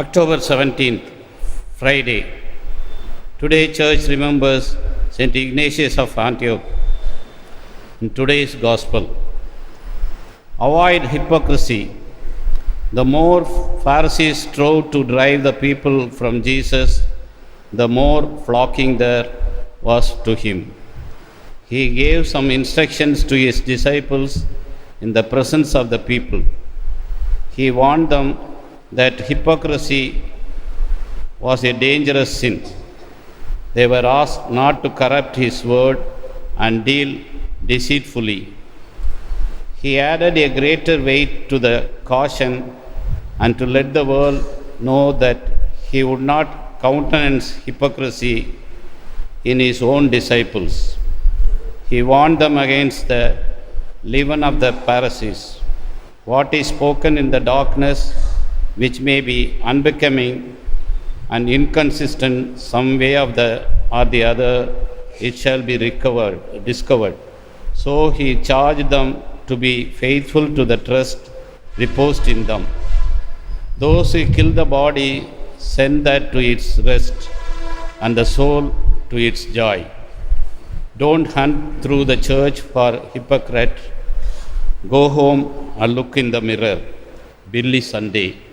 October 17th, Friday. Today, church remembers St. Ignatius of Antioch. In today's gospel, avoid hypocrisy. The more Pharisees strove to drive the people from Jesus, the more flocking there was to him. He gave some instructions to his disciples in the presence of the people. He warned them that hypocrisy was a dangerous sin. They were asked not to corrupt his word and deal deceitfully. He added a greater weight to the caution and to let the world know that he would not countenance hypocrisy in his own disciples. He warned them against the leaven of the Pharisees. What is spoken in the darkness, which may be unbecoming and inconsistent some way of the or the other, it shall be recovered, discovered. So he charged them to be faithful to the trust reposed in them. Those who kill the body send that to its rest, and the soul to its joy. Don't hunt through the church for hypocrite. Go home and look in the mirror. Billy Sunday.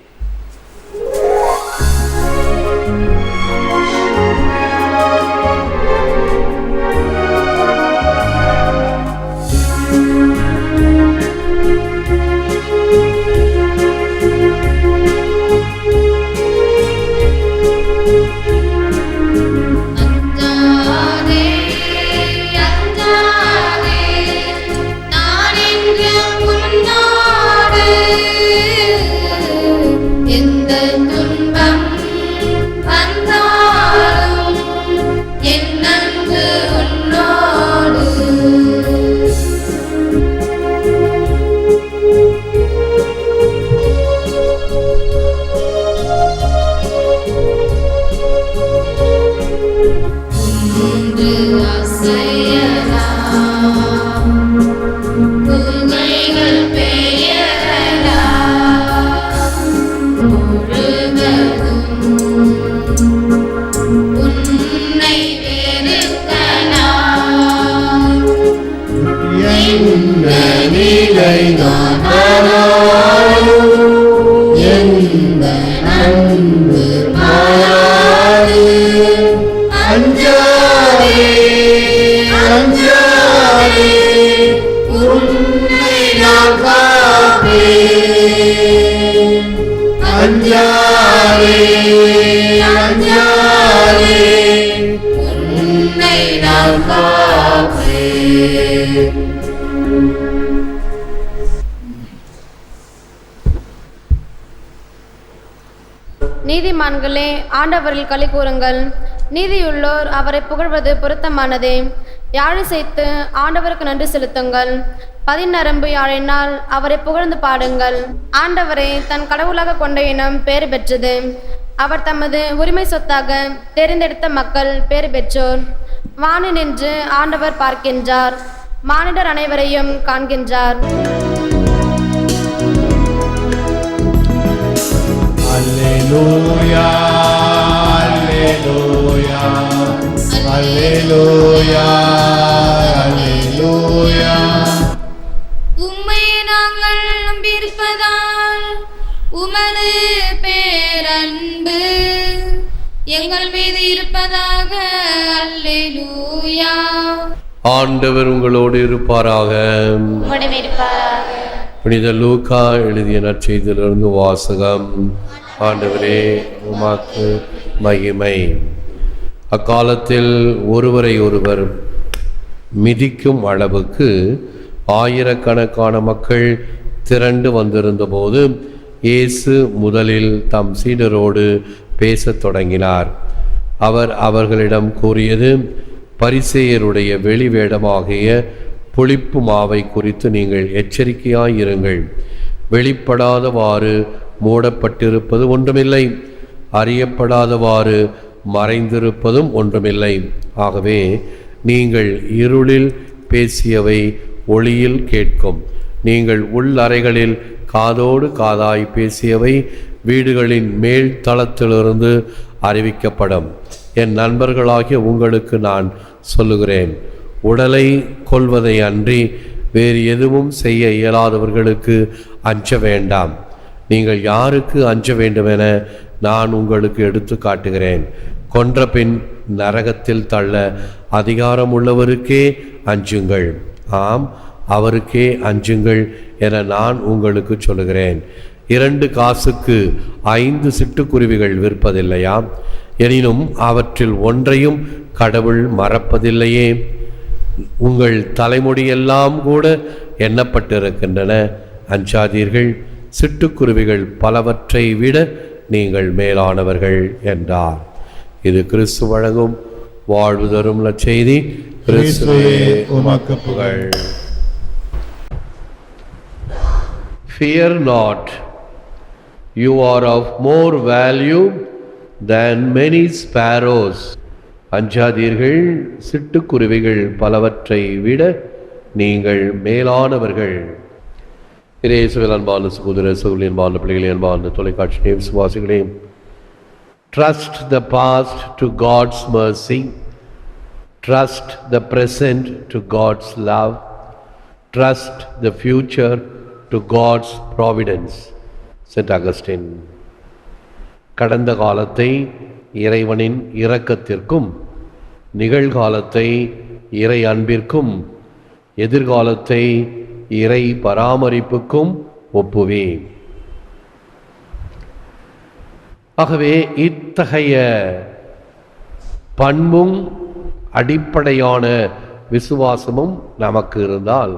அஞ்சாதே அஞ்சாதே உன்னை நான் காப்பேன். நீதிமான்களே ஆண்டவரில் களி கூறுங்கள். நீதியுள்ளோர் அவரை புகழ்வது பொருத்தமானதே. யாழை சேர்த்து ஆண்டவருக்கு நன்றி செலுத்துங்கள். பதிநரம்பு யாழினால் அவரை புகழ்ந்து பாடுங்கள். ஆண்டவரை தன் கடவுளாக கொண்ட இனம் பேறு பெற்றது. அவர் தமது உரிமை சொத்தாக தெரிந்தெடுத்த மக்கள் பேறு பெற்றோர். வானி நின்று ஆண்டவர் பார்க்கின்றார். மானிடர் அனைவரையும் காண்கின்றார். Alleluia, Alleluia, Alleluia, Alleluia. உம்மை நாங்கள் நம்பியிருப்பதால் உமது பேரன்பு எங்கள் மீது இருப்பதாக. அல்லேலூயா ஆண்டவர் உங்களோடு இருப்பாராக. புனித லூக்கா எழுதிய நற்செய்தியிலிருந்து வாசகம். ஆண்டவரே உமாக்கு மகிமை. அக்காலத்தில் ஒருவரை ஒருவர் மிதிக்கும் அளவுக்கு ஆயிரக்கணக்கான மக்கள் திரண்டு வந்திருந்தபோது இயேசு முதலில் தம் சீடரோடு பேசத் தொடங்கினார். அவர் அவர்களிடம் கூறியது பரிசேயருடைய வெளிவேடமாகிய புளிப்பு மாவை குறித்து நீங்கள் எச்சரிக்கையாயிருங்கள். வெளிப்படாதவாறு மூடப்பட்டிருப்பது ஒன்றுமில்லை. அறியப்படாதவாறு மறைந்திருப்பதும் ஒன்றுமில்லை. ஆகவே நீங்கள் இருளில் பேசியவை ஒளியில் கேட்கும். நீங்கள் உள்ளறைகளில் காதோடு காதாய் பேசியவை வீடுகளின் மேல் தளத்திலிருந்து அறிவிக்கப்படும். என் நண்பர்களாகிய உங்களுக்கு நான் சொல்லுகிறேன். உடலை கொல்வதை அன்றி வேறு எதுவும் செய்ய இயலாதவர்களுக்கு அஞ்ச வேண்டாம். நீங்கள் யாருக்கு அஞ்ச வேண்டுமென நான் உங்களுக்கு எடுத்து காட்டுகிறேன். கொன்ற பின் நரகத்தில் தள்ள அதிகாரம் உள்ளவருக்கே அஞ்சுங்கள். ஆம் அவருக்கே அஞ்சுங்கள் என நான் உங்களுக்கு சொல்லுகிறேன். இரண்டு காசுக்கு ஐந்து சிட்டுக்குருவிகள் விற்பதில்லையா? எனினும் அவற்றில் ஒன்றையும் கடவுள் மறப்பதில்லையே. உங்கள் தலைமுடியெல்லாம் கூட எண்ணப்பட்டிருக்கின்றன. அஞ்சாதீர்கள் சிட்டுக்குருவிகள் பலவற்றை விட நீங்கள் மேலானவர்கள் என்றார். இது கிறிஸ்து வழங்கும் வாழ்வு தரும் செய்தி கிறிஸ்துவே உமக்கு புகழ். Fear not, you are of more value than many sparrows. அஞ்சாதீர்கள் சிட்டுக்குருவிகள் பலவற்றை விட நீங்கள் மேலானவர்கள். இயேசுவில் அன்பான சகோதர சகோதரி அன்பான பிள்ளைகளே அன்பான தொலைக்காட்சி name trust the past to God's mercy. Trust the present to God's love trust the future to God's providence saint Augustine கடந்த காலத்தை இறைவனின் இரக்கத்திற்கும் நிகழ்காலத்தை இறை அன்பிற்கும் எதிர்காலத்தை இறை பராமரிப்புக்கும் ஒப்புவே. ஆகவே இத்தகைய பண்பும் அடிப்படையான விசுவாசமும் நமக்கு இருந்தால்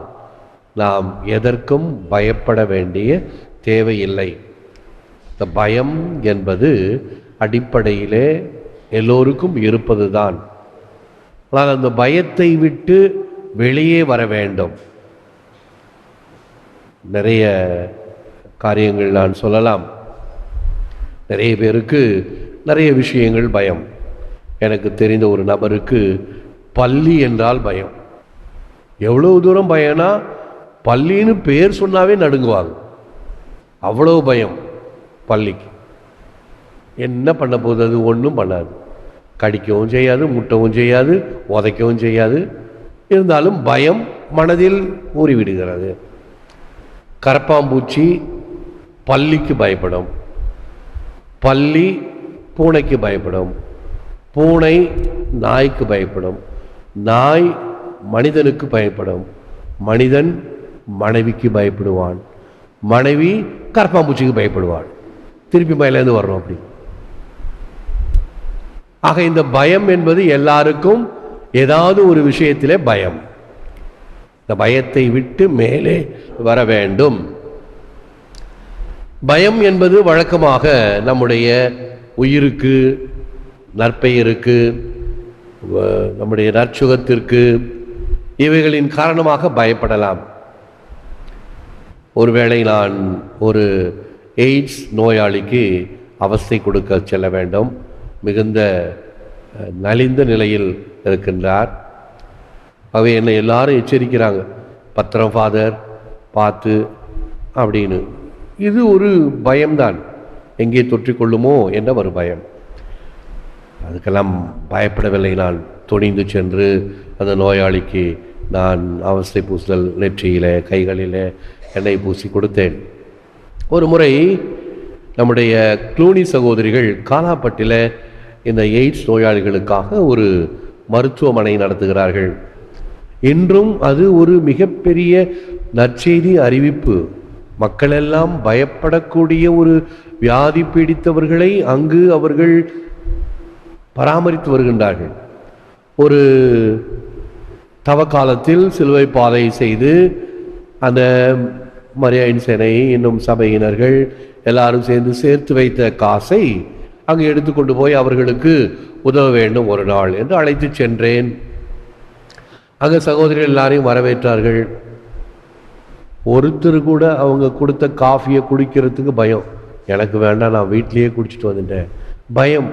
நாம் எதற்கும் பயப்பட வேண்டிய தேவையில்லை. இந்த பயம் என்பது அடிப்படையிலே எல்லோருக்கும் இருப்பது தான் ஆனால் அந்த பயத்தை விட்டு வெளியே வர வேண்டும். நிறைய காரியங்கள் நான் சொல்லலாம். நிறைய பேருக்கு நிறைய விஷயங்கள் பயம். எனக்கு தெரிந்த ஒரு நபருக்கு பள்ளி என்றால் பயம். எவ்வளவு தூரம் பயம்னா பள்ளின்னு பேர் சொன்னாவே நடுங்குவாங்க. அவ்வளோ பயம் பள்ளிக்கு. என்ன பண்ண போகுது? அது ஒன்றும் பண்ணாது. கடிக்கவும் செய்யாது முட்டவும் செய்யாது உதைக்கவும் செய்யாது. இருந்தாலும் பயம் மனதில் ஊறிவிடுகிறது. கரப்பாம்பூச்சி பள்ளிக்கு பயப்படும். பள்ளி பூனைக்கு பயப்படும். பூனை நாய்க்கு பயப்படும். நாய் மனிதனுக்கு பயப்படும். மனிதன் மனைவிக்கு பயப்படுவான். மனைவி கரப்பாம்பூச்சிக்கு பயப்படுவாள். திருப்பி மயிலேருந்து வரணும் அப்படி. ஆக இந்த பயம் என்பது எல்லாருக்கும் ஏதாவது ஒரு விஷயத்திலே பயம். இந்த பயத்தை விட்டு மேலே வர வேண்டும். பயம் என்பது வழக்கமாக நம்முடைய உயிருக்கு நற்பெயருக்கு நம்முடைய நற்சுகத்திற்கு இவைகளின் காரணமாக பயப்படலாம். ஒருவேளை நான் ஒரு எய்ட்ஸ் நோயாளிக்கு அவஸ்தை கொடுக்க செல்ல வேண்டும். மிகுந்த நலிந்த நிலையில் இருக்கின்றார். அவை என்னை எல்லாரும் எச்சரிக்கிறாங்க. பத்திரம் ஃபாதர் பார்த்து அப்படின்னு. இது ஒரு பயம்தான். எங்கே தொற்றிக்கொள்ளுமோ என்ற ஒரு பயம். அதுக்கெல்லாம் பயப்படவில்லை நான். துணிந்து சென்று அந்த நோயாளிக்கு நான் அவஸ்தை பூசுதல் நெற்றியில் கைகளில் எண்ணெய் பூசி கொடுத்தேன். ஒரு முறை நம்முடைய க்ளூனி சகோதரிகள் காலாப்பட்டில் இந்த எய்ட்ஸ் நோயாளிகளுக்காக ஒரு மருத்துவமனை நடத்துகிறார்கள். இன்றும் அது ஒரு மிகப்பெரிய நற்செய்தி அறிவிப்பு. மக்களெல்லாம் பயப்படக்கூடிய ஒரு வியாதி பீடித்தவர்களை அங்கு அவர்கள் பராமரித்து வருகின்றார்கள். ஒரு தவ காலத்தில் சிலுவை பாதை செய்து அந்த மரியாயின் சேனை இன்னும் சபையினர்கள் எல்லாரும் சேர்ந்து சேர்த்து வைத்த காசை அங்கு எடுத்துக்கொண்டு போய் அவர்களுக்கு உதவ வேண்டும் ஒரு நாள் என்று அழைத்து சென்றேன். அங்கே சகோதரிகள் எல்லாரையும் வரவேற்றார்கள். ஒருத்தர் கூட அவங்க கொடுத்த காஃபியை குடிக்கிறதுக்கு பயம். எனக்கு வேண்டாம் நான் வீட்டிலேயே குடிச்சிட்டு வந்துட்டேன். பயம்.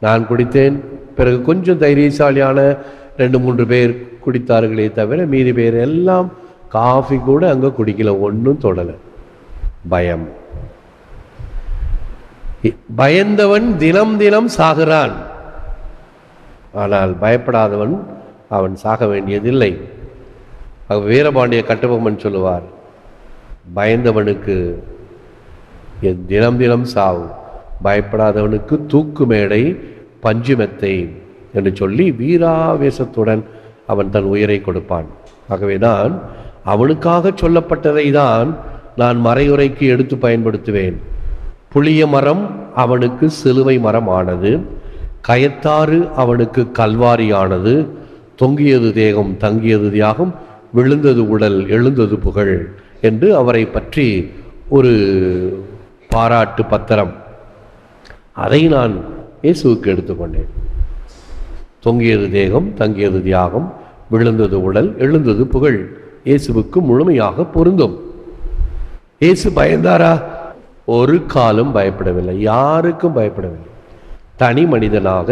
நான் குடித்தேன். பிறகு கொஞ்சம் தைரியசாலியான ரெண்டு மூன்று பேர் குடித்தார்களே தவிர மீதி பேர் எல்லாம் காஃபி கூட அங்கே குடிக்கல ஒன்றும் தொடலை. பயம். பயந்தவன் தினம் தினம் சாகிறான். ஆனால் பயப்படாதவன் அவன் சாக வேண்டியதில்லை. வீரபாண்டிய கட்டபொம்மன் சொல்லுவார் பயந்தவனுக்கு என் தினம் தினம் சாவு பயப்படாதவனுக்கு தூக்கு மேடை பஞ்சு மெத்தை என்று சொல்லி வீராவேசத்துடன் அவன் தன் உயிரை கொடுப்பான். ஆகவேதான் அவனுக்காக சொல்லப்பட்டதை தான் நான் மறையுறைக்கு எடுத்து பயன்படுத்துவேன். புளிய மரம் அவனுக்கு சிலுவை மரம் ஆனது கயத்தாறு அவனுக்கு கல்வாரியானது தொங்கியது தேகம் தங்கியது தியாகம் விழுந்தது உடல் எழுந்தது புகழ் என்று அவரை பற்றி ஒரு பாராட்டு பத்திரம். அதை நான் இயேசுவுக்கு எடுத்துக்கொண்டேன். தொங்கியது தேகம் தங்கியது தியாகம் விழுந்தது உடல் எழுந்தது புகழ் இயேசுவுக்கு முழுமையாக பொருந்தும். இயேசு பயந்தாரா? ஒரு காலம் பயப்படவில்லை யாருக்கும் பயப்படவில்லை. தனி மனிதனாக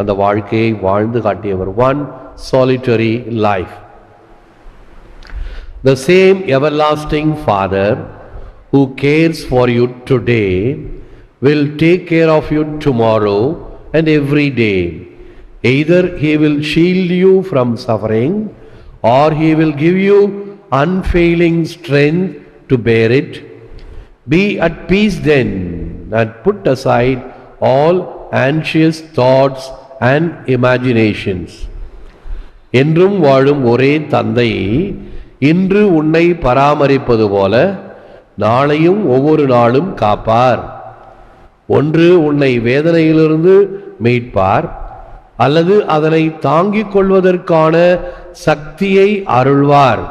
அந்த வாழ்க்கையை வாழ்ந்து காட்டியவர் one solitary life The same everlasting Father who cares for you today will take care of you tomorrow and every day. Either he will shield you from suffering or he will give you unfailing strength to bear it. Be at peace then and put aside all anxious thoughts and imaginations. என்றும் வாழும் ஒரே தந்தை இன்று உன்னை பராமரிப்பது போல நாளையும் ஒவ்வொரு நாளும் காப்பார். ஒன்று உன்னை வேதனையிலிருந்து மீட்பார் அல்லது அதனை தாங்கிக் கொள்வதற்கான சக்தியை அருள்வார்.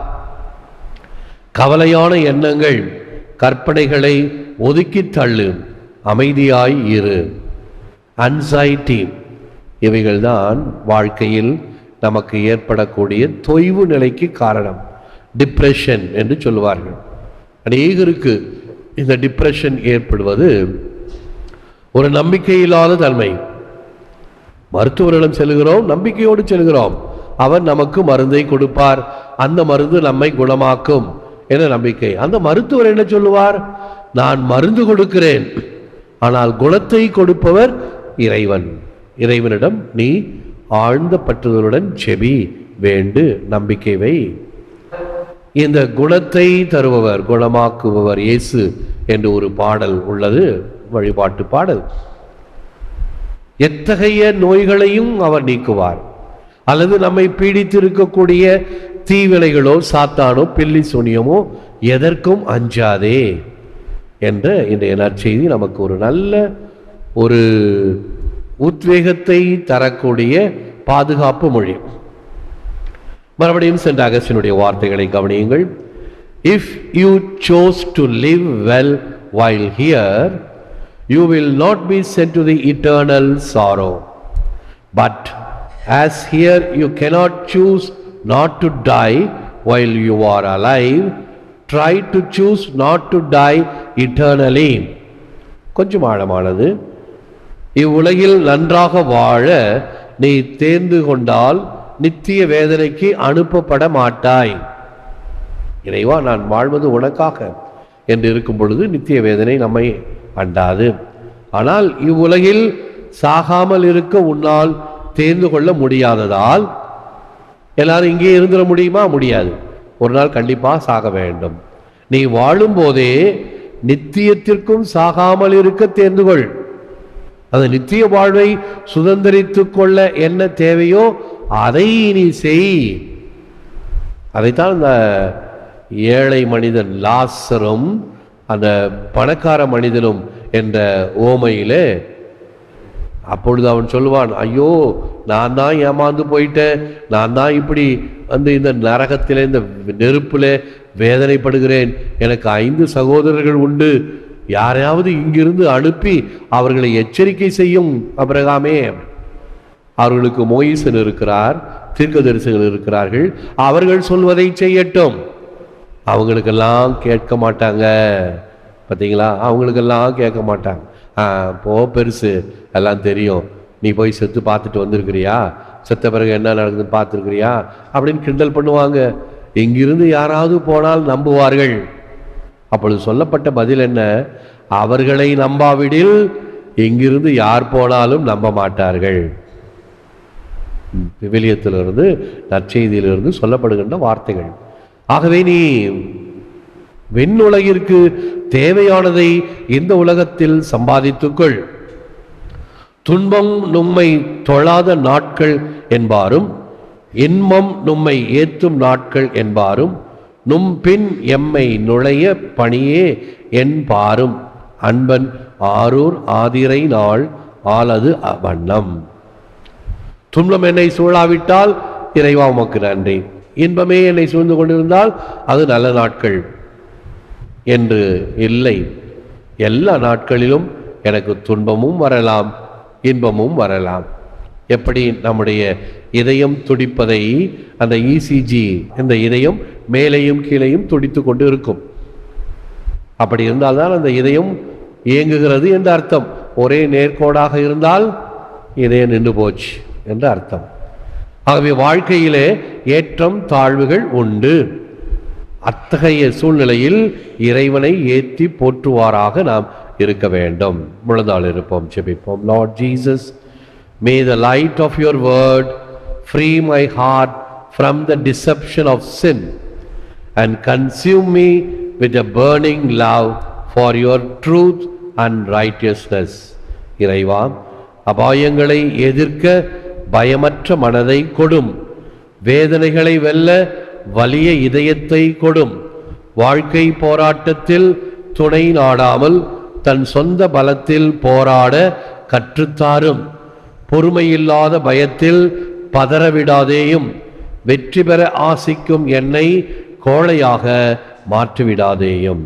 கவலையான எண்ணங்கள் கற்பனைகளை ஒதுக்கித் தள்ளு அமைதியாய் இரு. அன்சைட்டி இவைகள்தான் வாழ்க்கையில் நமக்கு ஏற்படக்கூடிய தொய்வு நிலைக்கு காரணம். டிப்ரெஷன் என்று சொல்லுவார்கள். அநேகருக்கு இந்த டிப்ரெஷன் ஏற்படுவது ஒரு நம்பிக்கையில்லாத தன்மை. மருத்துவரிடம் செல்கிறோம் நம்பிக்கையோடு செல்கிறோம். அவர் நமக்கு மருந்தை கொடுப்பார். அந்த மருந்து நம்மை குணமாக்கும் என்ற நம்பிக்கை. அந்த மருத்துவர் என்ன சொல்லுவார்? நான் மருந்து கொடுக்கிறேன். ஆனால் குணத்தை கொடுப்பவர் இறைவன். இறைவனிடம் நீ ஆழ்ந்த பற்றுதலுடன் செபி வேண்டு நம்பிக்கை வை. இந்த குணத்தை தருபவர் குணமாக்குபவர் இயேசு என்று ஒரு பாடல் உள்ளது வழிபாட்டு பாடல். எத்தகைய நோய்களையும் அவர் நீக்குவார். அல்லது நம்மை பீடித்திருக்கக்கூடிய தீவினைகளோ சாத்தானோ பில்லி சுனியமோ எதற்கும் அஞ்சாதே என்ற இன்றைய நற்செய்தி நமக்கு ஒரு நல்ல ஒரு உத்வேகத்தை தரக்கூடிய பாதுகாப்பு மொழி. மறுபடியும் சென்ற அகஸ்டினுடைய வார்த்தைகளை கவனியுங்கள். If you choose to live well while here you will not be sent to the eternal sorrow but as here you cannot choose not to die while you are alive try to choose not to die eternally கொஞ்சம் ஆழமானது. இவ்வுலகில் நன்றாக வாழ நீ தேர்ந்து கொண்டால் நித்திய வேதனைக்கு அனுப்பப்பட மாட்டாய். இறைவா நான் வாழ்வது உனக்காக என்று இருக்கும் பொழுது நித்திய வேதனை நம்மை அண்டாது. ஆனால் இவ்வுலகில் சாகாமல் இருக்க உன்னால் தேர்ந்து கொள்ள முடியாததால் எல்லாரும் இங்கே இருந்துட முடியுமா? முடியாது. ஒரு நாள் கண்டிப்பாக சாக வேண்டும். நீ வாழும் போதே நித்தியத்திற்கும் சாகாமல் இருக்க தேர்ந்து கொள். அந்த நித்திய வாழ்வை சுதந்திரித்து கொள்ள என்ன தேவையோ அதை நீ செய். அதைத்தான் அந்த ஏழை மனிதன் லாசரும் அந்த பணக்கார மனிதனும் என்ற ஓமையிலே அப்பொழுது அவன் சொல்லுவான் ஐயோ நான் தான் ஏமாந்து போயிட்டேன். நான் தான் இப்படி வந்து இந்த நரகத்திலே இந்த நெருப்பில் வேதனைப்படுகிறேன். எனக்கு ஐந்து சகோதரர்கள் உண்டு. யாரையாவது இங்கிருந்து அனுப்பி அவர்களை எச்சரிக்கை செய்யும் அபிரகாமே. அவர்களுக்கு மோயிசன் இருக்கிறார் தீர்க்கதரிசிகள் இருக்கிறார்கள். அவர்கள் சொல்வதை செய்யட்டும். அவங்களுக்கெல்லாம் கேட்க மாட்டாங்க. பார்த்தீங்களா அவங்களுக்கெல்லாம் கேட்க மாட்டாங்க. போ பெருசு. எல்லாம் தெரியும். நீ போய் செத்து பார்த்துட்டு வந்திருக்கிறியா? செத்த பிறகு என்ன நடக்குதுன்னு பார்த்துருக்கிறியா? அப்படின்னு கிண்டல் பண்ணுவாங்க. இங்கிருந்து யாராவது போனால் நம்புவார்கள். அப்பொழுது சொல்லப்பட்ட பதில் என்ன? அவர்களை நம்பாவிடில் இங்கிருந்து யார் போனாலும் நம்ப மாட்டார்கள். விவிலியத்திலிருந்து நற்செய்தியிலிருந்து சொல்லப்படுகின்ற வார்த்தைகள். ஆகவே நீ விண்ணுலகிற்கு தேவையானதை இந்த உலகத்தில் சம்பாதித்துக்கொள். துன்பம் நும்மை தொழாத நாட்கள் என்பாரும் இன்பம் நும்மை ஏத்தும் நாட்கள் என்பாரும் நும்பின் எம்மை நுழைய பணியே என்பாரும். அன்பன் ஆரூர் ஆதிரை நாள் ஆலது வண்ணம். துன்பம் என்னை சூழாவிட்டால் இறைவா உமக்கு நன்றி. இன்பமே என்னை சூழ்ந்து கொண்டிருந்தால் அது நல்ல நாட்கள் என்று இல்லை. எல்லா நாட்களிலும் எனக்கு துன்பமும் வரலாம் இன்பமும் வரலாம். எப்படி நம்முடைய இதயம் துடிப்பதை அந்த இசிஜி இந்த இதயம் மேலேயும் கீழேயும் துடித்து கொண்டு இருக்கும் அப்படி இருந்தால்தான் அந்த இதயம் இயங்குகிறது என்று அர்த்தம். ஒரே நேர்கோடாக இருந்தால் இதயம் நின்று போச்சு. என்று அர்த்தம். ஆகவே வாழ்க்கையிலே ஏற்றம் தாழ்வுகள் உண்டு. அத்தகைய சூழ்நிலையில் இறைவனை ஏற்றி போற்றுவாராக நாம் இருக்க வேண்டும். முழுநாள் இருப்போம் ஜெபிப்போம். Lord Jesus may the light of your word free my heart from the deception of sin and consume me with a burning love for your truth and righteousness இறைவா அபாயங்களை எதிர்க்க பயமற்ற மனதை கொடும். வேதனைகளை வெல்ல வலிய இதயத்தை கொடும். வாழ்க்கை போராட்டத்தில் துணை நாடாமல் தன் சொந்த பலத்தில் போராட கற்றுத்தாரும். பொறுமையில்லாத பயத்தில் பதறவிடாதேயும். வெற்றி பெற ஆசிக்கும் என்னை கோழையாக மாற்றிவிடாதேயும்.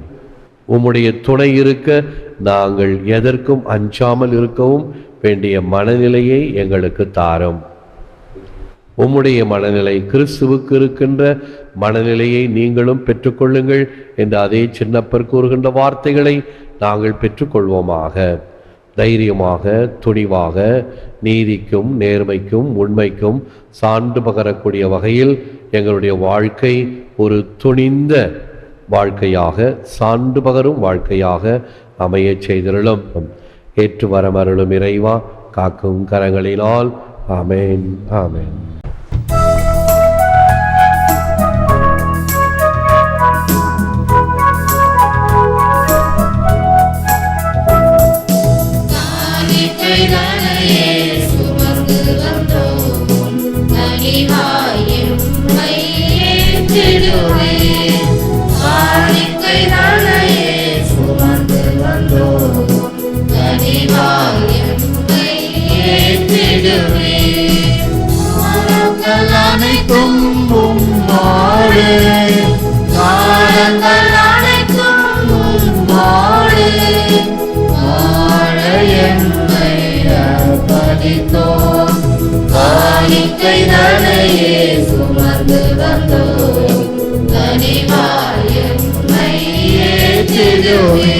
உம்முடைய துணை இருக்க நாங்கள் எதற்கும் அஞ்சாமல் இருக்கவும் வேண்டிய மனநிலையை எங்களுக்கு தாரும். உம்முடைய மனநிலை கிறிஸ்துவுக்கு இருக்கின்ற மனநிலையை நீங்களும் பெற்றுக்கொள்ளுங்கள் என்று அதே சின்னப்பர் கூறுகின்ற வார்த்தைகளை நாங்கள் பெற்றுக்கொள்வோமாக. தைரியமாக துணிவாக நீதிக்கும் நேர்மைக்கும் உண்மைக்கும் சான்று பகரக்கூடிய வகையில் எங்களுடைய வாழ்க்கை ஒரு துணிந்த வாழ்க்கையாக சான்று பகரும் வாழ்க்கையாக அமையச் செய்திருளும். ஏற்று வரமருளும் இறைவா காக்கும் கரங்களினால் ஆமேன் ஆமேன். அனைத்தும் உம்மோடு காலங்கள் அனைத்தும் உம்மோடு வாழ எம்மை அர்ப்பணித்தோம் காணிக்கை தனையே சுமந்து வந்தோம். கனிவாயும்மை ஏற்றிடுவே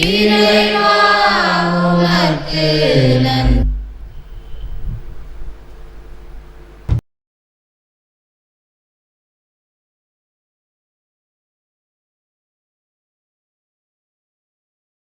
இறைவா உமக்கு நன்றி.